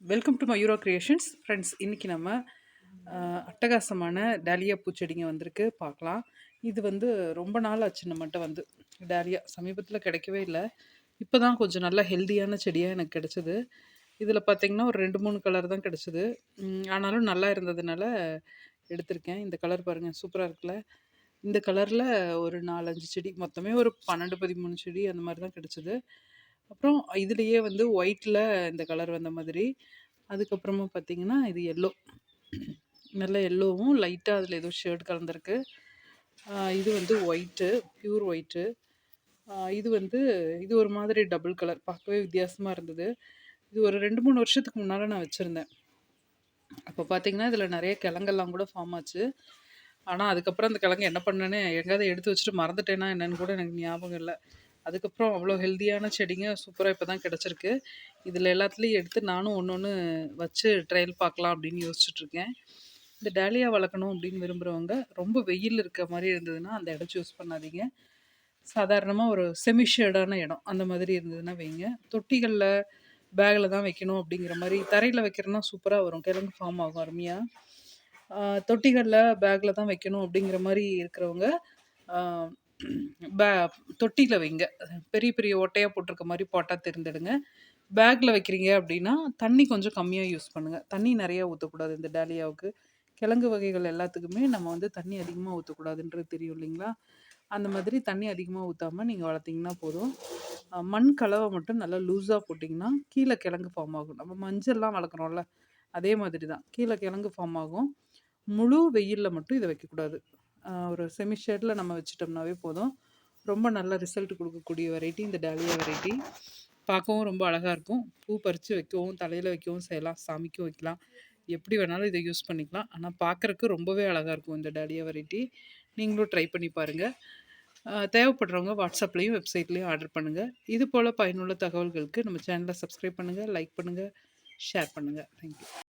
Welcome to Mayura creations friends இன்றைக்கி நம்ம அட்டகாசமான டேலியா பூச்செடிங்க வந்திருக்கு. பார்க்கலாம். இது வந்து ரொம்ப நாள் ஆச்சு நம்மகிட்ட வந்து. டேலியா சமீபத்தில் கிடைக்கவே இல்லை. இப்போ தான் கொஞ்சம் நல்லா ஹெல்தியான செடியாக எனக்கு கிடச்சிது. இதில் பார்த்தீங்கன்னா ஒரு ரெண்டு மூணு கலர் தான் கிடச்சிது. ஆனாலும் நல்லா இருந்ததுனால எடுத்திருக்கேன். இந்த கலர் பாருங்கள் சூப்பராக இருக்குல்ல. இந்த கலரில் ஒரு நாலஞ்சு செடி மொத்தமே ஒரு பன்னெண்டு பதிமூணு செடி அந்த மாதிரி தான் கிடச்சிது. அப்புறம் இதுலேயே வந்து ஒயிட்டில் இந்த கலர் வந்த மாதிரி அதுக்கப்புறமா பார்த்தீங்கன்னா இது எல்லோ நல்ல எல்லோவும் லைட்டாக அதில் ஏதோ ஷேர்ட் கலந்துருக்கு. இது வந்து ஒயிட்டு ப்யூர் ஒயிட்டு இது வந்து இது ஒரு மாதிரி டபுள் கலர் பார்க்கவே வித்தியாசமாக இருந்தது. இது ஒரு ரெண்டு மூணு வருஷத்துக்கு முன்னால் நான் வச்சுருந்தேன். அப்போ பார்த்தீங்கன்னா இதில் நிறைய கிழங்கெல்லாம் கூட ஃபார்ம் ஆச்சு. ஆனால் அதுக்கப்புறம் அந்த கிழங்கு என்ன பண்ணேன்னு எங்கேயாவது எடுத்து வச்சுட்டு மறந்துட்டேன்னா என்னன்னு கூட எனக்கு ஞாபகம் இல்லை. அதுக்கப்புறம் அவ்வளோ ஹெல்த்தியான செடிங்க சூப்பராக இப்போ தான் கிடச்சிருக்கு. இதில் எல்லாத்துலேயும் எடுத்து நானும் ஒன்று ஒன்று வச்சு ட்ரையல் பார்க்கலாம் அப்படின்னு யோசிச்சுட்ருக்கேன் இந்த டேலியா வளர்க்கணும் அப்படின்னு விரும்புகிறவங்க ரொம்ப வெயில் இருக்க மாதிரி இருந்ததுன்னா அந்த இடம் சூஸ் பண்ணாதீங்க. சாதாரணமாக ஒரு செமிஷேடான இடம் அந்த மாதிரி இருந்ததுன்னா வைங்க. தொட்டிகளில் பேக்கில் தான் வைக்கணும் அப்படிங்கிற மாதிரி தரையில் வைக்கிறோன்னா சூப்பராக வரும். கிழங்கு ஃபார்ம் ஆகும் அருமையாக தொட்டிகளில் பேக்கில் தான் வைக்கணும் அப்படிங்கிற மாதிரி இருக்கிறவங்க பே தொட்டியில் வைங்க. பெரிய பெரிய ஓட்டையாக போட்டிருக்க மாதிரி பாட்டாக தேர்ந்தெடுங்க. பேக்கில் வைக்கிறீங்க அப்படின்னா தண்ணி கொஞ்சம் கம்மியாக யூஸ் பண்ணுங்கள் தண்ணி நிறையா ஊற்றக்கூடாது இந்த டாலியாவுக்கு. கிழங்கு வகைகள் எல்லாத்துக்குமே நம்ம வந்து தண்ணி அதிகமாக ஊற்றக்கூடாதுன்றது தெரியும் இல்லைங்களா? அந்த மாதிரி தண்ணி அதிகமாக ஊற்றாமல் நீங்கள் வளர்த்திங்கன்னா போதும். மண் கலவை மட்டும் நல்லா லூஸாக போட்டிங்கன்னா கீழே கிழங்கு ஃபார்ம் ஆகும். நம்ம மஞ்சள்லாம் வளர்க்குறோம்ல அதே மாதிரி தான். கீழே கிழங்கு ஃபார்ம் ஆகும். முழு வெயிலில் மட்டும் இதை வைக்கக்கூடாது. ஒரு செமி ஷேடில் நம்ம வச்சிட்டோம்னாவே போதும். ரொம்ப நல்ல ரிசல்ட் கொடுக்கக்கூடிய வெரைட்டி இந்த டாலியா வெரைட்டி பார்க்கவும் ரொம்ப அழகாக இருக்கும். பூ பறித்து வைக்கவும் தலையில் வைக்கவும் செய்யலாம் சாமிக்கும் வைக்கலாம். எப்படி வேணாலும் இதை யூஸ் பண்ணிக்கலாம். ஆனால் பார்க்குறக்கு ரொம்பவே அழகாக இருக்கும் இந்த டாலியா வெரைட்டி நீங்களும் ட்ரை பண்ணி பாருங்கள் தேவைப்படுறவங்க வாட்ஸ்அப்லேயும் வெப்சைட்லேயும் ஆர்டர் பண்ணுங்கள் இது போல் பயனுள்ள தகவல்களுக்கு நம்ம சேனலை சப்ஸ்கிரைப் பண்ணுங்கள் லைக் பண்ணுங்கள் ஷேர் பண்ணுங்கள் தேங்க்யூ